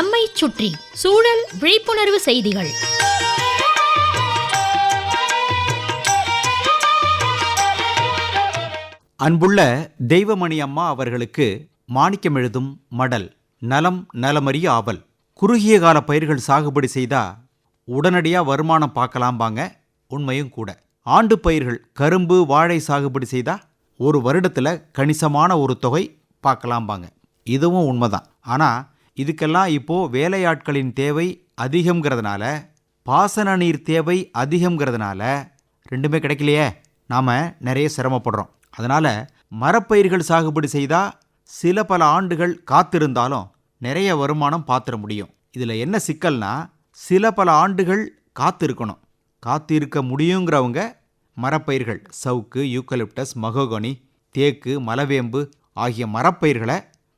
நம்மை சுற்றி சூழல் விழிப்புணர்வு செய்திகள். அன்புள்ள தெய்வமணி அம்மா அவர்களுக்கு மாணிக்கம் எழுதும் மடல் நலம் நலமறிய ஆவல். குறுகிய கால பயிர்கள் சாகுபடி செய்தா உடனடியாக வருமானம் பார்க்கலாம்பாங்க உண்மையும் கூட. ஆண்டு பயிர்கள் கரும்பு வாழை சாகுபடி செய்தா ஒரு வருடத்தில் கணிசமான ஒரு தொகை பார்க்கலாம்பாங்க. இதுவும் உண்மைதான். ஆனால் இதுக்கெல்லாம் இப்போது வேலையாட்களின் தேவை அதிகங்கிறதுனால பாசன நீர் தேவை அதிகங்கிறதுனால ரெண்டுமே கிடைக்கலையே. நாம் நிறைய சிரமப்படுறோம். அதனால் மரப்பயிர்கள் சாகுபடி செய்தால் சில பல ஆண்டுகள் காத்திருந்தாலும் நிறைய வருமானம் பார்த்துட முடியும். இதில் என்ன சிக்கல்னா சில பல ஆண்டுகள் காத்திருக்கணும். காத்திருக்க முடியுங்கிறவங்க மரப்பயிர்கள் சவுக்கு யூக்கலிப்டஸ் மகோகனி தேக்கு மலவேம்பு ஆகிய மரப்பயிர்களை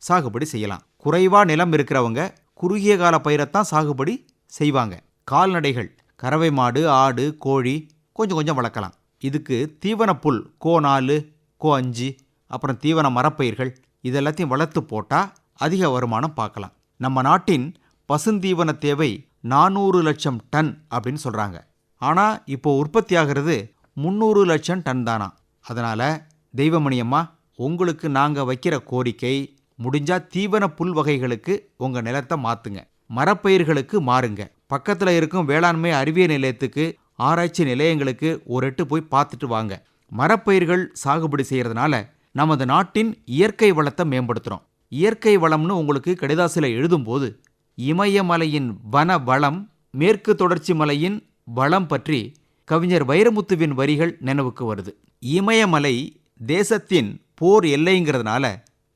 சாகுபடி செய்யலாம். குறைவாக நிலம் இருக்கிறவங்க குறுகிய கால பயிரைத்தான் சாகுபடி செய்வாங்க. கால்நடைகள் கறவை மாடு ஆடு கோழி கொஞ்சம் கொஞ்சம் வளர்க்கலாம். இதுக்கு தீவன புல் கோ நாலு கோ அஞ்சு அப்புறம் தீவன மரப்பயிர்கள் இதெல்லாத்தையும் வளர்த்து போட்டால் அதிக வருமானம் பார்க்கலாம். நம்ம நாட்டின் பசுந்தீவன தேவை நானூறு லட்சம் டன் அப்படின்னு சொல்கிறாங்க ஆனால் இப்போ உற்பத்தி ஆகிறது முந்நூறு லட்சம் டன் தானா. அதனால் தெய்வமணியம்மா உங்களுக்கு நாங்கள் வைக்கிற கோரிக்கை முடிஞ்சா தீவன புல் வகைகளுக்கு உங்கள் நிலத்தை மாற்றுங்க மரப்பயிர்களுக்கு மாறுங்க. பக்கத்தில் இருக்கும் வேளாண்மை அறிவியல் நிலையத்துக்கு ஆராய்ச்சி நிலையங்களுக்கு ஒரு எட்டு போய் பார்த்துட்டு வாங்க. மரப்பயிர்கள் சாகுபடி செய்கிறதுனால நமது நாட்டின் இயற்கை வளத்தை மேம்படுத்துகிறோம் இயற்கை வளம்னு உங்களுக்கு கடிதாசில் எழுதும்போது இமயமலையின் வன வளம் மேற்கு தொடர்ச்சி மலையின் வளம் பற்றி கவிஞர் வைரமுத்துவின் வரிகள் நினைவுக்கு வருது. இமயமலை தேசத்தின் போர் எல்லைங்கிறதுனால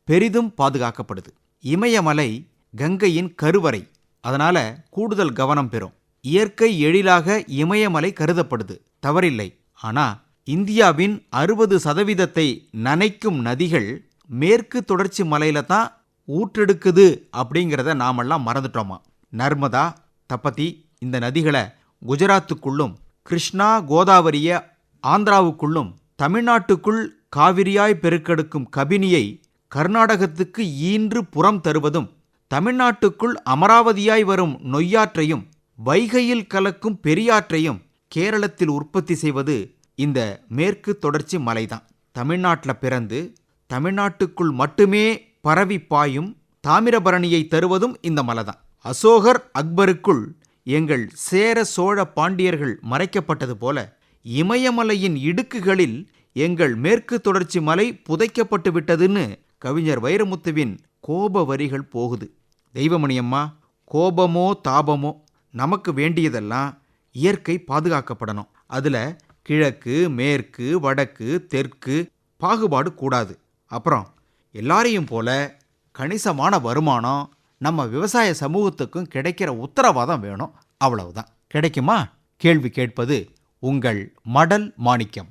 பெரிதும் பாதுகாக்கப்படுது. இமயமலை கங்கையின் கருவறை அதனால கூடுதல் கவனம் பெறும். இயற்கை எழிலாக இமயமலை கருதப்படுது தவறில்லை. ஆனா இந்தியாவின் அறுபது சதவீதத்தை நனைக்கும் நதிகள் மேற்கு தொடர்ச்சி மலையில தான் ஊற்றெடுக்குது அப்படிங்கிறத நாமெல்லாம் மறந்துட்டோமா? நர்மதா தப்பதி இந்த நதிகளை குஜராத்துக்குள்ளும் கிருஷ்ணா கோதாவரிய ஆந்திராவுக்குள்ளும் தமிழ்நாட்டுக்குள் காவிரியாய் பெருக்கெடுக்கும் கபினியை கர்நாடகத்துக்கு ஈன்று புறம் தருவதும் தமிழ்நாட்டுக்குள் அமராவதியாய் வரும் நொய்யாற்றையும் வைகையில் கலக்கும் பெரியாற்றையும் கேரளத்தில் உற்பத்தி செய்வது இந்த மேற்கு தொடர்ச்சி மலைதான். தமிழ்நாட்டில் பிறந்து தமிழ்நாட்டுக்குள் மட்டுமே பரவி பாயும் தாமிரபரணியை தருவதும் இந்த மலைதான். அசோகர் அக்பருக்குள் எங்கள் சேர சோழ பாண்டியர்கள் மறைக்கப்பட்டது போல இமயமலையின் இடுக்குகளில் எங்கள் மேற்கு தொடர்ச்சி மலை புதைக்கப்பட்டு விட்டதுன்னு கவிஞர் வைரமுத்துவின் கோப வரிகள் போகுது. தெய்வமணியம்மா கோபமோ தாபமோ நமக்கு வேண்டியதெல்லாம் இயற்கை பாதுகாக்கப்படணும். அதில் கிழக்கு மேற்கு வடக்கு தெற்கு பாகுபாடு கூடாது. அப்புறம் எல்லாரையும் போல கணிசமான வருமானம் நம்ம விவசாய சமூகத்துக்கும் கிடைக்கிற உத்தரவாதம் வேணும். அவ்வளவுதான். கிடைக்குமா? கேள்வி கேட்பது உங்கள் மடல் மாணிக்கம்.